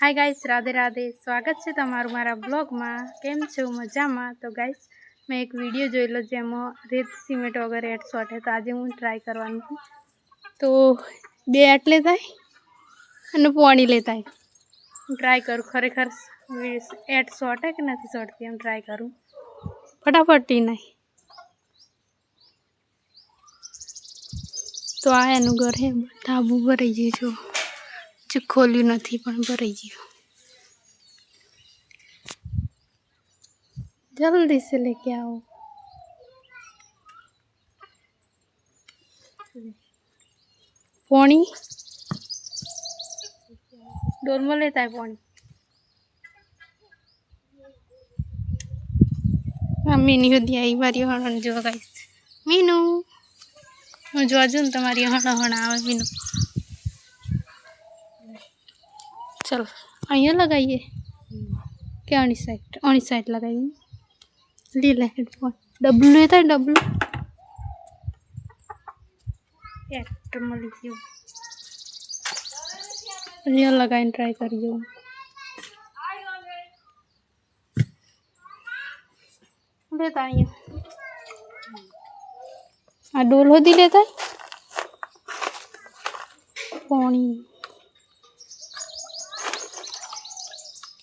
Hi guys Radhe Radhe સ્વાગત છે તમારું મારા બ્લોગમાં કેમ છો મજામાં તો ગાઈસ મેં એક વિડીયો જોયેલો જેમાં રેત સિમેન્ટ વગર એટ શોર્ટ તો આજે હું ટ્રાય કરવાનું છું તો બે એટ લેતા અને પોણી લેતા ટ્રાય કરું ખરેખર એટ શોર્ટ કે નથી શોર્ટથી એમ ટ્રાય કરું ફટાફટથી નહીં તો આ એનું ઘર હે ધાબુ ભરાઈ ગયું છું હજુ ખોલ્યું નથી પણ ભરાઈ ગયું જલ્દી સે લેકે આવો પોણી ડોલમાં લેતા હોય પોણી મીની સુધી આવી મારી હણ જોવા ગાઈશ મીનુ હું જોજુ ને તમારી હણ હણ આવે મીનું चल आइया लगाइए क्या आनी साइड आनी साइड लगाइए ले ले हेडफोन डब्लू है डब्लू ये ट्राई करियो डोल हो दी लेता तो? पानी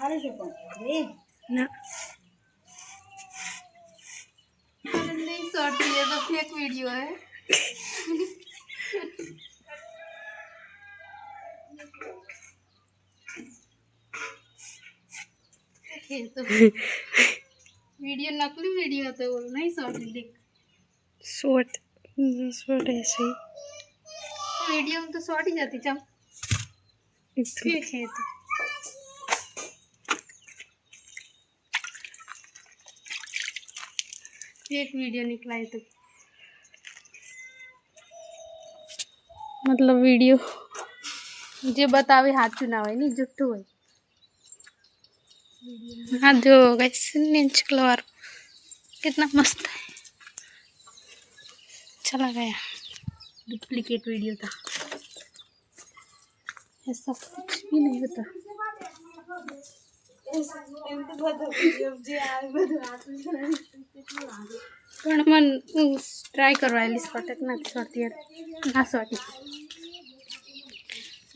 वीडियो तो तो नकली वीडियो तो बोल नहीं शॉर्ट देख शॉर्ट शॉर्ट ऐसे ही वीडियो में तो शॉर्ट ही जाती चम ठीक है तो एक वीडियो निकला है तो मतलब वीडियो जो बतावे हाथ चुनाव है नहीं जुट्टू है हाँ जो गए कलर कितना मस्त है चला गया डुप्लीकेट वीडियो था ऐसा कुछ भी नहीं होता Kanaman try karwai list patek na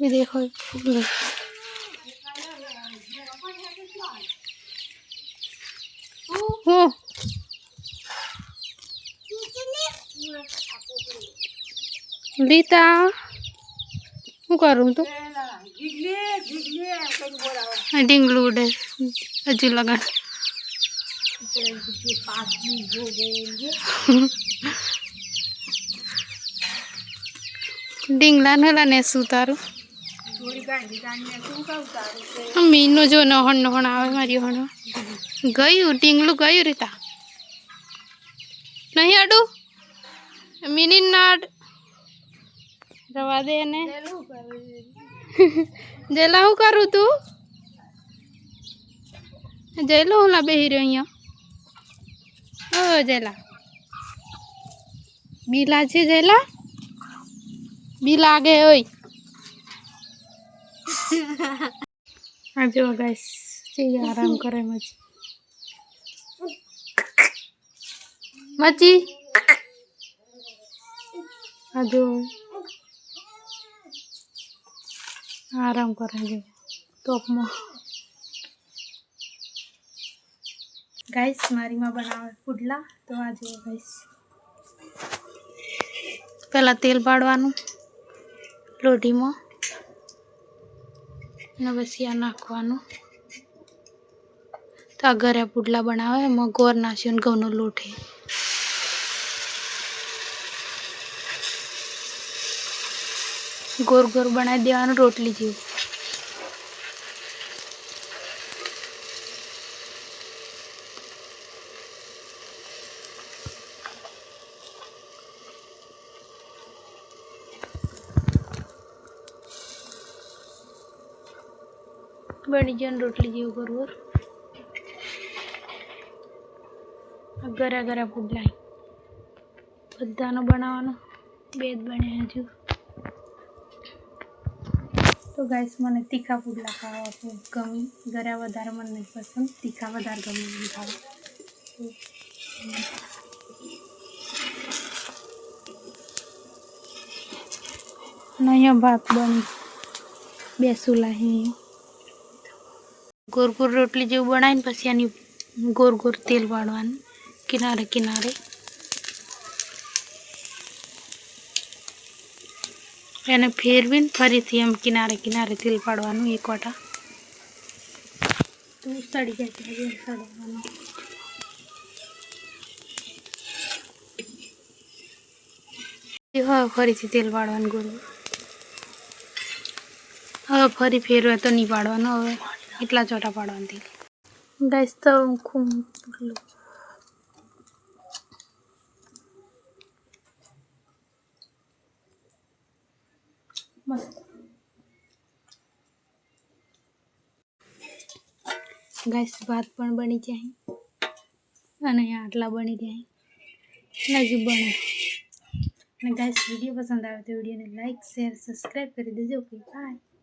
Ini dekho. Oh. Dita. Mau karung tuh? Diglie, હજુ લગન ડીંગલા નલા ને શું તારું મીનું જો નહોણ નહણ આવે મારી હણો ગયું ડીંગલું ગયું રીતા નહીં અડું મિની નાડ રવા દે ને જેલા હું કરું તું jelo la behirin yo oh jela bila aja jela bila aja oi aja guys si aram kore maci maci aduh aram kore aja top mah guys મારીમાં બનાવે પુડલા તો આ જુઓ ગાઈસ પહેલાં તેલ પાડવાનું લોઢીમાં અને આ નાખવાનું તો આ ઘરે પુડલા બનાવે એમાં ગોર નાસ્યો અને ઘઉંનો લોટ ગોર ગોર બનાવી દેવાનું રોટલી જેવું બેણી જન રોટલી જીવ કરું અગર અગરા ફૂડલાઈ બધાનો બનાવવાનો બેદ બને છે તો ગાઈસ મને તીખા ફૂડલા ખાવા ખૂબ કમી ગરા વધાર મને પસંદ તીખા વધાર ગમતા નહીઓ બાત બની બેસું રહી ગોર ગોર રોટલી જેવું બનાવીને પછી આની ગોર ગોર તેલ વાળવાનું કિનારે કિનારે એને ફેરવીને ફરીથી એમ કિનારે કિનારે તેલ પાડવાનું એક વાટા તો સડી જાય હવે ફરીથી તેલ પાડવાનું ગુરુ હવે ફરી ફેરવે તો નહીં પાડવાનું હવે ఇట్లా చోట పడండి గైస్తో కుంపులు ગેસ ભાત પણ બની જાય અને આટલા બની જાય નજીક બને અને ગેસ વિડીયો પસંદ આવે તો વિડીયોને લાઇક શેર સબસ્ક્રાઈબ કરી દેજો ઓકે બાય